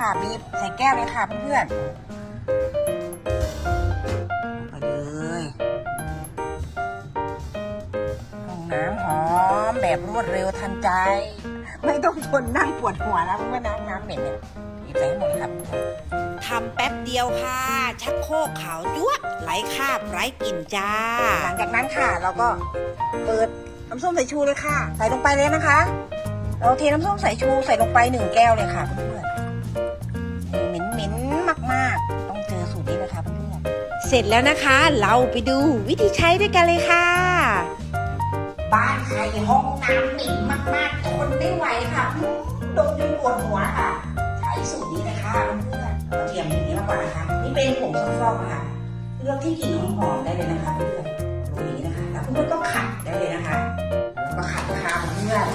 ค่ะบีบใส่แก้วเลยค่ะเพื่อนๆไปเลยห้องน้ำหอมแบบรวดเร็วทันใจ ไม่ต้องทนนั่งปวดหัวแล้วเพื่อนน้ำน้ำเหม็นเนี่ยบีบใส่ให้หมดเลยครับทำแป๊บเดียวค่ะ ชักโครกขาวจั๊วะไร้คราบไร้กลิ่นจ้า หลังจากนั้นค่ะเราก็เปิดน้ำส้มสายชูเลยค่ะ ใส่ลงไปเลยนะคะ เราเทน้ำส้มสายชูใส่ลงไปหนึ่งแก้วเลยค่ะเพื่อน เสร็จแล้วนะคะ เราไปดูวิธีใช้ด้วยกันเลยค่ะ บ้านใครห้องน้ำหม็นมากๆทนไม่ไหวค่ะดมจนปวดหัวค่ะ ใช้สูตรนี้นะคะเพื่อนๆกระเทียมอย่างนี้มากกว่านะคะนี่เป็นผงซักฟอกค่ะ เลือกที่กลิ่นหอมๆได้เลยนะคะเพื่อนๆตรงนี้นะคะแล้วเพื่อนๆก็ขัดได้เลยนะคะแล้วก็ขัดนะคะเพื่อน